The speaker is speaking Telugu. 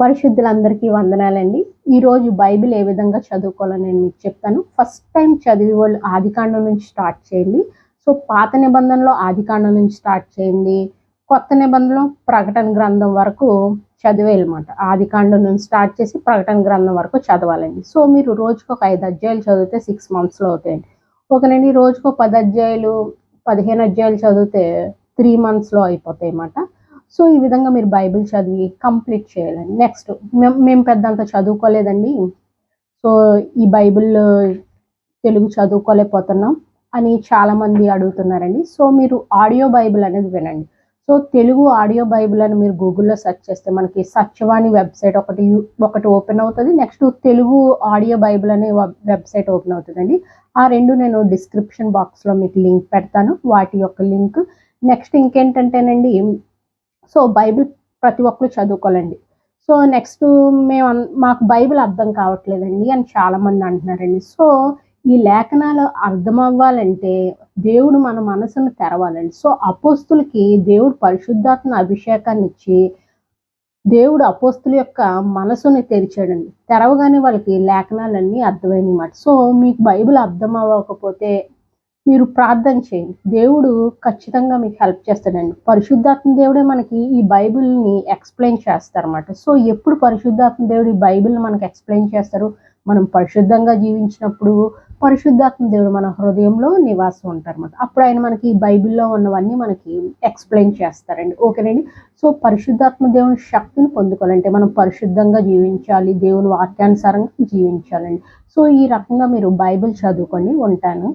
పరిశుద్ధులందరికీ వందనాలండి. ఈరోజు బైబిల్ ఏ విధంగా చదువుకోవాలని నేను మీకు చెప్తాను. ఫస్ట్ టైం చదివే వాళ్ళు ఆదికాండం నుంచి స్టార్ట్ చేయండి. సో పాత నిబంధనలో ఆదికాండం నుంచి స్టార్ట్ చేయండి. కొత్త నిబంధనలో ప్రకటన గ్రంథం వరకు చదివేయాలన్నమాట ఆదికాండం నుంచి స్టార్ట్ చేసి ప్రకటన గ్రంథం వరకు చదవాలండి. సో మీరు రోజుకు ఒక ఐదు అధ్యాయులు చదివితే సిక్స్ మంత్స్లో అవుతాయండి. ఒకనండి రోజుకు పది అధ్యాయులు పదిహేను అధ్యాయులు చదివితే త్రీ మంత్స్లో అయిపోతాయి అన్నమాట సో ఈ విధంగా మీరు బైబిల్ చదివి కంప్లీట్ చేయాలండి. నెక్స్ట్ మేము మేము పెద్దంత చదువుకోలేదండి. సో ఈ బైబిల్ తెలుగు చదువుకోలేకపోతున్నాం అని చాలామంది అడుగుతున్నారండి. సో మీరు ఆడియో బైబిల్ అనేది వినండి. సో తెలుగు ఆడియో బైబిల్ అని మీరు గూగుల్లో సెర్చ్ చేస్తే మనకి సత్యవాణి వెబ్సైట్ ఒకటి ఒకటి ఓపెన్ అవుతుంది. నెక్స్ట్ తెలుగు ఆడియో బైబిల్ అనే వెబ్సైట్ ఓపెన్ అవుతుందండి. ఆ రెండు నేను డిస్క్రిప్షన్ బాక్స్లో మీకు లింక్ పెడతాను. వాటి యొక్క లింక్. నెక్స్ట్ ఇంకేంటంటేనండి సో బైబిల్ ప్రతి ఒక్కరు చదువుకోవాలండి. సో నెక్స్ట్ మేము అన్- మాకు బైబిల్ అర్థం కావట్లేదండి అని చాలామంది అంటున్నారండి. సో ఈ లేఖనాలు అర్థం అవ్వాలంటే దేవుడు మన మనసును తెరవాలండి. సో అపోస్తులకి దేవుడు పరిశుద్ధాత్మ అభిషేకాన్ని ఇచ్చి దేవుడు అపోస్తుల యొక్క మనసుని తెరిచాడండి. తెరవగానే వాళ్ళకి లేఖనాలన్నీ అర్థమైనమాట సో మీకు బైబిల్ అర్థం అవ్వకపోతే మీరు ప్రార్థన చేయండి. దేవుడు ఖచ్చితంగా మీకు హెల్ప్ చేస్తాడండి. పరిశుద్ధాత్మ దేవుడే మనకి ఈ బైబిల్ని ఎక్స్ప్లెయిన్ చేస్తారన్నమాట. సో ఎప్పుడు పరిశుద్ధాత్మ దేవుడు ఈ బైబిల్ని మనకు ఎక్స్ప్లెయిన్ చేస్తారు మనం పరిశుద్ధంగా జీవించినప్పుడు పరిశుద్ధాత్మ దేవుడు మన హృదయంలో నివాసం ఉంటారన్నమాట. అప్పుడు ఆయన మనకి ఈ బైబిల్లో ఉన్నవన్నీ మనకి ఎక్స్ప్లెయిన్ చేస్తారండి. ఓకేనండి సో పరిశుద్ధాత్మ దేవుని శక్తిని పొందుకోవాలంటే మనం పరిశుద్ధంగా జీవించాలి. దేవుని వాక్యానుసారంగా జీవించాలండి. సో ఈ రకంగా మీరు బైబిల్ చదువుకొని ఉంటాను.